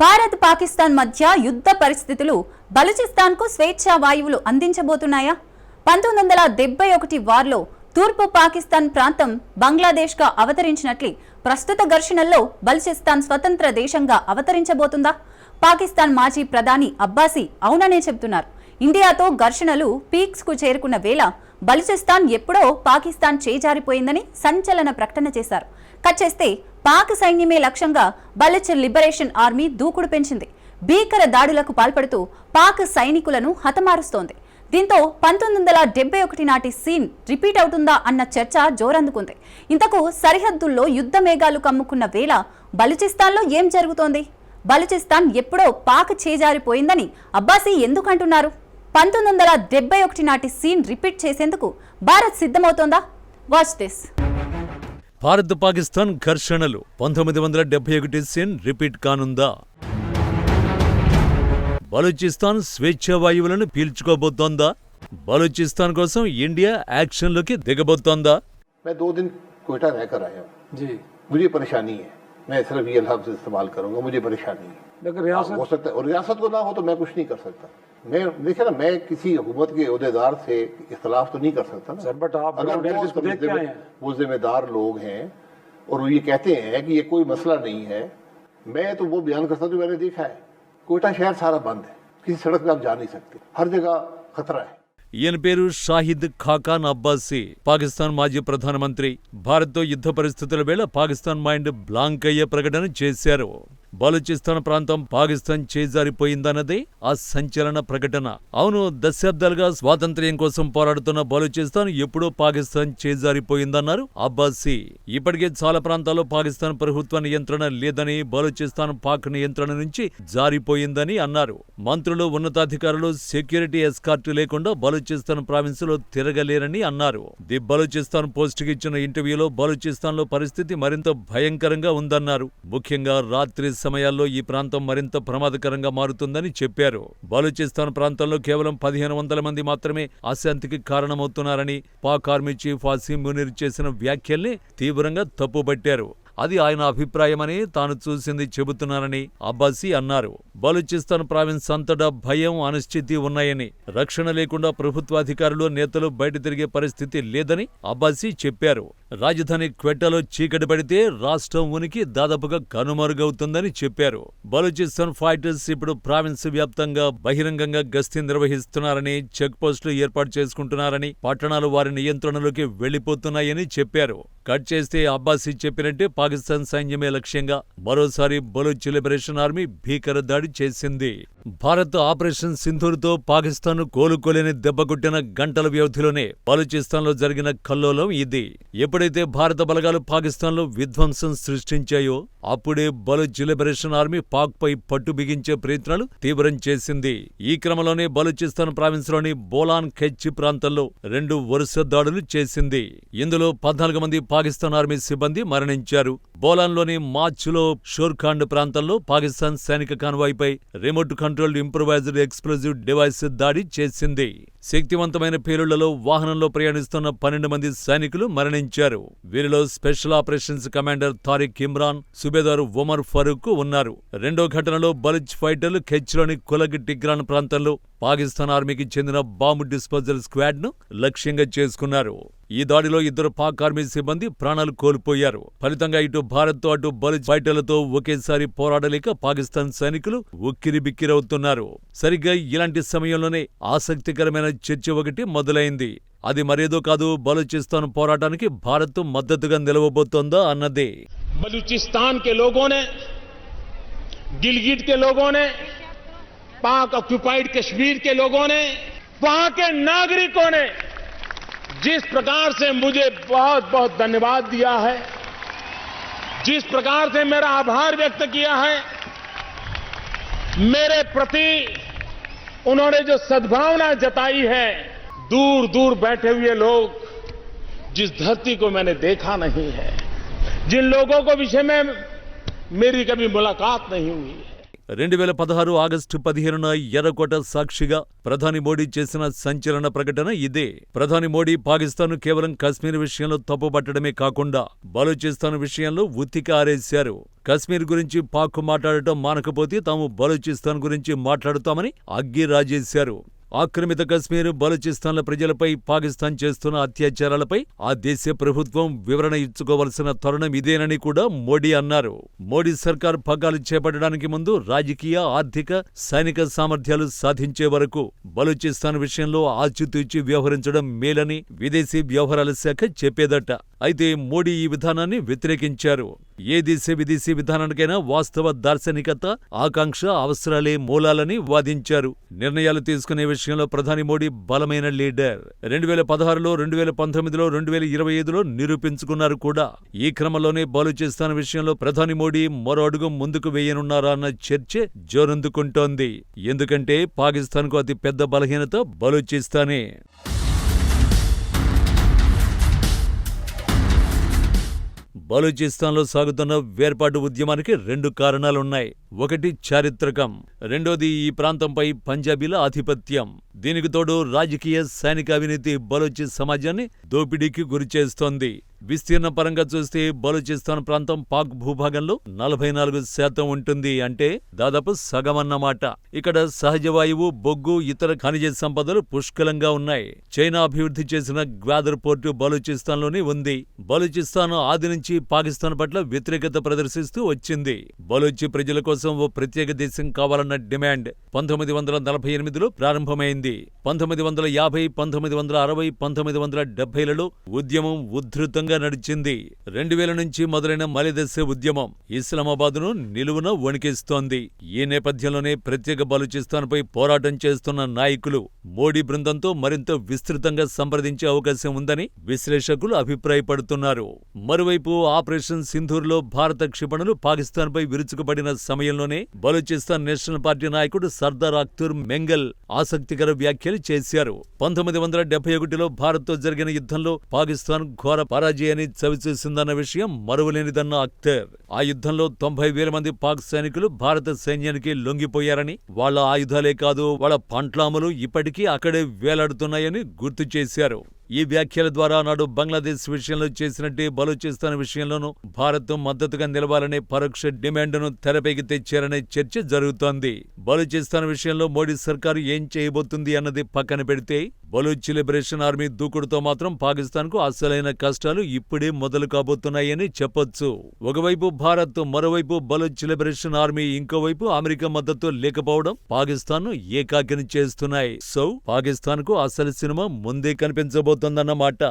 భారత్ పాకిస్తాన్ మధ్య యుద్ధ పరిస్థితులు బలూచిస్తాన్కు స్వేచ్ఛా వాయువులు అందించబోతున్నాయా? పంతొమ్మిది వందల డెబ్బై ఒకటి వార్లో తూర్పు పాకిస్తాన్ ప్రాంతం బంగ్లాదేశ్గా అవతరించినట్లే ప్రస్తుత ఘర్షణల్లో బలూచిస్తాన్ స్వతంత్ర దేశంగా అవతరించబోతుందా? పాకిస్తాన్ మాజీ ప్రధాని అబ్బాసీ అవుననే చెబుతున్నారు. ఇండియాతో ఘర్షణలు పీక్స్కు చేరుకున్న వేళ బలుచిస్తాన్ ఎప్పుడో పాకిస్తాన్ చేజారిపోయిందని సంచలన ప్రకటన చేశారు. కట్ చేస్తే పాక్ సైన్యమే లక్ష్యంగా బలుచ్ లిబరేషన్ ఆర్మీ దూకుడు పెంచింది. భీకర దాడులకు పాల్పడుతూ పాక్ సైనికులను హతమారుస్తోంది. దీంతో పంతొమ్మిది వందల డెబ్బై ఒకటి నాటి సీన్ రిపీట్ అవుతుందా అన్న చర్చ జోరందుకుంది. ఇంతకు సరిహద్దుల్లో యుద్ధ మేఘాలు కమ్ముకున్న వేళ బలుచిస్తాన్లో ఏం జరుగుతోంది? బలుచిస్తాన్ ఎప్పుడో పాక్ చేజారిపోయిందని అబ్బాసీ ఎందుకంటున్నారు? పంతొమ్మిది వందల డెబ్బై ఒకటి నాటి సీన్ రిపీట్ చేసేందుకు భారత్ సిద్ధమవుతోందా వాచ్ దిస్ భారత్ పాకిస్తాన్ ఘర్షణలు పంతొమ్మిది వందల డెబ్బై ఒకటి సీన్ రిపీట్ కానుందా బలూచిస్తాన్ స్వేచ్ఛ వాయువులను పీల్చుకోబోతోందా బలూచిస్తాన్ కోసం ఇండియా యాక్షన్లోకి దిగబోతోందా मैं दो दिन कोयटा रहकर आया हूँ जी मुझे परेशानी है मैं सिर्फ़ ये लफ्ज इस्तेमाल करूँगा मुझे परेशानी है। लेकिन हाँ, रियासत हो सकता है और रियासत को ना हो तो मैं कुछ नहीं कर सकता। मैं देखिए ना मैं किसी हुकूमत के अहदेदार से इख्तलाफ तो नहीं कर सकता ना। सर, but आप अगर वो हैं। वो जिम्मेदार लोग हैं और वो ये कहते हैं कि ये कोई मसला नहीं है मैं तो वो बयान करता हूँ जो मैंने देखा है। कोयटा शहर सारा बंद है किसी सड़क पे आप जा नहीं सकते। हर जगह खतरा है। ఈయన పేరు షాహిద్ ఖాకాన్ అబ్బాసి. పాకిస్తాన్ మాజీ ప్రధానమంత్రి. భారత్తో యుద్ధ పరిస్థితుల వేళ పాకిస్తాన్ మైండ్ బ్లాంక్ అయ్యే ప్రకటన చేశారు. బలూచిస్తాన్ ప్రాంతం పాకిస్తాన్ చేజారిపోయిందన్నదే ఆ సంచలన ప్రకటన. అవును దశాబ్దాలుగా స్వాతంత్ర్యం కోసం పోరాడుతున్న బలూచిస్తాన్ ఎప్పుడో పాకిస్తాన్ చేజారిపోయిందన్నారు అబ్బాసీ. ఇప్పటికే చాలా ప్రాంతాల్లో పాకిస్తాన్ ప్రభుత్వ నియంత్రణ లేదని బలూచిస్తాన్ పాక్ నియంత్రణ నుంచి జారిపోయిందని అన్నారు. మంత్రులు ఉన్నతాధికారులు సెక్యూరిటీ ఎస్కార్ట్ లేకుండా బలూచిస్తాన్ ప్రావిన్స్లో తిరగలేరని అన్నారు. ది బలూచిస్తాన్ పోస్ట్కి ఇచ్చిన ఇంటర్వ్యూలో బలూచిస్తాన్లో పరిస్థితి మరింత భయంకరంగా ఉందన్నారు. ముఖ్యంగా రాత్రి సమయాల్లో ఈ ప్రాంతం మరింత ప్రమాదకరంగా మారుతుందని చెప్పారు. బలూచిస్తాన్ ప్రాంతంలో కేవలం పదిహేను వందల మంది మాత్రమే అశాంతికి కారణమవుతున్నారని పాక్ ఆర్మీ చీఫ్ అసీం మునీర్ చేసిన వ్యాఖ్యల్ని తీవ్రంగా తప్పుబట్టారు. అది ఆయన అభిప్రాయమని తాను చూసింది చెబుతున్నానని అబ్బాసీ అన్నారు. బలూచిస్తాన్ ప్రావిన్స్ అంతటా భయం అనిశ్చితి ఉన్నాయని రక్షణ లేకుండా ప్రభుత్వాధికారులు నేతలు బయట తిరిగే పరిస్థితి లేదని అబ్బాసీ చెప్పారు. రాజధాని క్వెట్టాలో చీకటి పడితే రాష్ట్రం ఉనికి దాదాపుగా కనుమరుగవుతుందని చెప్పారు. బలూచిస్తాన్ ఫైటర్స్ ఇప్పుడు ప్రావిన్స్ వ్యాప్తంగా బహిరంగంగా గస్తీ నిర్వహిస్తున్నారని చెక్ పోస్టులు ఏర్పాటు చేసుకుంటున్నారని పట్టణాలు వారి నియంత్రణలోకి వెళ్ళిపోతున్నాయని చెప్పారు. కట్ చేస్తే అబ్బాసీ చెప్పినట్టే పాకిస్తాన్ సైన్యమే లక్ష్యంగా మరోసారి బలూచ్ లిబరేషన్ ఆర్మీ భీకర దాడి చేసింది. భారత్ ఆపరేషన్ సింధూర్తో పాకిస్తాన్ కోలుకోలేని దెబ్బకొట్టిన గంటల వ్యవధిలోనే బలూచిస్తాన్లో జరిగిన కల్లోలం ఇది. ఎప్పుడైతే భారత బలగాలు పాకిస్తాన్లో విధ్వంసం సృష్టించాయో అప్పుడే బలూచ్ లిబరేషన్ ఆర్మీ పాక్పై పట్టు బిగించే ప్రయత్నాలు తీవ్రం చేసింది. ఈ క్రమంలోనే బలూచిస్తాన్ ప్రావిన్స్లోని బోలాన్ ఖెచ్ ప్రాంతంలో రెండు వరుస దాడులు చేసింది. ఇందులో పద్నాలుగు మంది పాకిస్తాన్ ఆర్మీ సిబ్బంది మరణించారు. బోలాన్లోని మార్చ్లో షోర్ఖాండ్ ప్రాంతంలో పాకిస్తాన్ సైనిక కాన్వాయ్పై remote controlled improvised explosive device దాడి చేసింది. శక్తివంతమైన పేలుళ్ళలో వాహనంలో ప్రయాణిస్తున్న పన్నెండు మంది సైనికులు మరణించారు. వీరిలో special operations commander Tariq Imran Subedar Omar Farooq ఉన్నారు. రెండో ఘటనలో బలుచ్ ఫైటర్లు కెచ్లోని కులగ్ టిగ్రాన్ ప్రాంతంలో పాకిస్తాన్ ఆర్మీకి చెందిన బాంబు డిస్పోజల్ స్క్వాడ్ను లక్ష్యంగా చేసుకున్నారు. ఈ దాడిలో ఇద్దరు పాక్ ఆర్మీ సిబ్బంది ప్రాణాలు కోల్పోయారు ఫలితంగా ఇటు భారత్తో అటు బలుచ్ ఫైటర్లతో ఒకేసారి పోరాడలేక పాకిస్తాన్ సైనికులు ఉక్కిరి బిక్కిరవుతున్నారు సరిగ్గా ఇలాంటి సమయంలోనే ఆసక్తికరమైన చర్చ ఒకటి మొదలైంది అది మరేదో కాదు బలూచిస్తాన్ పోరాటానికి భారత్ మద్దతుగా నిలవబోతోందా అన్నదే बलूचिस्तान के लोगों ने गिलगिट के लोगों ने पाक ऑक्यूपाइड कश्मीर के लोगों ने वहां के नागरिकों ने जिस प्रकार से मुझे बहुत बहुत धन्यवाद दिया है, जिस प्रकार से मेरा आभार व्यक्त किया है, मेरे प्रति उन्होंने जो सद्भावना जताई है दूर दूर बैठे हुए लोग, जिस धरती को मैंने देखा नहीं है, जिन लोगों को विषय में मेरी कभी मुलाकात नहीं हुई है రెండు వేల పదహారు ఆగస్టు పదిహేనున ఎర్రకోట సాక్షిగా ప్రధాని మోడీ చేసిన సంచలన ప్రకటన ఇదే. ప్రధాని మోడీ పాకిస్తాన్ కేవలం కశ్మీర్ విషయంలో తప్పుపట్టడమే కాకుండా బలూచిస్తాన్ విషయంలో ఉత్తిక ఆరేశారు. కశ్మీర్ గురించి పాక్ మాట్లాడటం మానకపోతే తాము బలూచిస్తాన్ గురించి మాట్లాడుతామని అగ్గి రాజేశారు. ఆక్రమిత కశ్మీర్ బలూచిస్తాన్ల ప్రజలపై పాకిస్తాన్ చేస్తున్న అత్యాచారాలపై ఆ దేశ ప్రభుత్వం వివరణ ఇచ్చుకోవలసిన తరుణం ఇదేనని కూడా మోడీ అన్నారు. మోడీ సర్కార్ పగ్గాలు చేపట్టడానికి ముందు రాజకీయ ఆర్థిక సైనిక సామర్థ్యాలు సాధించే వరకు బలూచిస్తాన్ విషయంలో ఆచితూచి వ్యవహరించడం మేలని విదేశీ వ్యవహారాల శాఖ చెప్పేదట. అయితే మోడీ ఈ విధానాన్ని వ్యతిరేకించారు. ఏ దేశ విదేశీ విధానానికైనా వాస్తవ దార్శనికత ఆకాంక్ష అవసరాలే మూలాలని వాదించారు. నిర్ణయాలు తీసుకునే విషయంలో ప్రధాని మోడీ బలమైన లీడర్. రెండు వేల పదహారులో రెండు వేల పంతొమ్మిదిలో రెండు వేల ఇరవై ఐదులో నిరూపించుకున్నారు కూడా. ఈ క్రమంలోనే బలూచిస్తాన్ విషయంలో ప్రధాని మోడీ మరో అడుగు ముందుకు వేయనున్నారా అన్న చర్చ జోరందుకుంటోంది. ఎందుకంటే పాకిస్తాన్కు అతి పెద్ద బలహీనత బలూచిస్తానే బలూచిస్తాన్లో సాగుతున్న వేర్పాటు ఉద్యమానికి రెండు కారణాలున్నాయి. ఒకటి చారిత్రకం రెండోది ఈ ప్రాంతంపై పంజాబీల ఆధిపత్యం. దీనికి తోడు రాజకీయ సైనిక అవినీతి బలూచి సమాజాన్ని దోపిడీకి గురిచేస్తోంది. విస్తీర్ణ పరంగా చూస్తే బలూచిస్తాన్ ప్రాంతం పాక్ భూభాగంలో నలభై నాలుగు శాతం ఉంటుంది అంటే దాదాపు సగమన్నమాట. ఇక్కడ సహజ వాయువు బొగ్గు ఇతర ఖనిజ సంపదలు పుష్కలంగా ఉన్నాయి. చైనా అభివృద్ధి చేసిన గ్వాదర్ పోర్టు బలూచిస్తాన్లోనే ఉంది. బలూచిస్తాన్ ఆది నుంచి పాకిస్తాన్ పట్ల వ్యతిరేకత ప్రదర్శిస్తూ వచ్చింది. బలూచి ప్రజల కోసం ఓ ప్రత్యేక దేశం కావాలన్న డిమాండ్ పంతొమ్మిది వందల నలభై ఎనిమిదిలో ప్రారంభమైంది. పంతొమ్మిది వందల యాభై పంతొమ్మిది వందల అరవై పంతొమ్మిది వందల డెబ్బైలలో ఉద్యమం ఉద్ధృతం ఉధృతంగా నడిచింది. రెండు వేల నుంచి మొదలైన మలిదశ ఉద్యమం ఇస్లామాబాద్ను నిలువున వణికిస్తోంది. ఈ నేపథ్యంలోనే ప్రత్యేక బలూచిస్తాన్పై పోరాటం చేస్తున్న నాయకులు మోడీ బృందంతో మరింత విస్తృతంగా సంప్రదించే అవకాశం ఉందని విశ్లేషకులు అభిప్రాయపడుతున్నారు. మరోవైపు ఆపరేషన్ సింధూర్లో భారత క్షిపణులు పాకిస్తాన్పై విరుచుకుపడిన సమయంలోనే బలూచిస్తాన్ నేషనల్ పార్టీ నాయకుడు సర్దార్ అఖ్తర్ మెంగల్ ఆసక్తికర వ్యాఖ్యలు చేశారు. పంతొమ్మిది వందల డెబ్బై ఒకటిలో భారత్తో జరిగిన యుద్ధంలో పాకిస్తాన్ ఘోర పరాజయాన్ని చవిచూసిందన్న విషయం మరువలేనిదన్న అఖ్తర్ ఆ యుద్ధంలో తొంభై వేల మంది పాక్ సైనికులు భారత సైన్యానికి లొంగిపోయారని వాళ్ళ ఆయుధాలే కాదు వాళ్ళ పంట్లాములు ఇప్పటికీ అక్కడే వేలాడుతున్నాయని గుర్తు చేశారు. ఈ వ్యాఖ్యల ద్వారా నాడు బంగ్లాదేశ్ విషయంలో చేసినట్టే బలూచిస్తాన్ విషయంలోనూ భారత్ మద్దతుగా నిలవాలనే పరోక్ష డిమాండ్ను తెరపైకి తెచ్చారనే చర్చ జరుగుతోంది. బలూచిస్తాన్ విషయంలో మోడీ సర్కారు ఏం చేయబోతుంది అన్నది పక్కన పెడితే బలూచ్ లిబరేషన్ ఆర్మీ దూకుడుతో మాత్రం పాకిస్తాన్కు అసలైన కష్టాలు ఇప్పుడే మొదలు కాబోతున్నాయని చెప్పొచ్చు. ఒకవైపు భారత్ మరోవైపు బలూచ్ లిబరేషన్ ఆర్మీ ఇంకోవైపు అమెరికా మద్దతు లేకపోవడం పాకిస్తాన్ను ఏకాకిని చేస్తున్నాయి. సో పాకిస్తాన్కు అసలు సినిమా ముందే కనిపించబోతోందన్నమాట.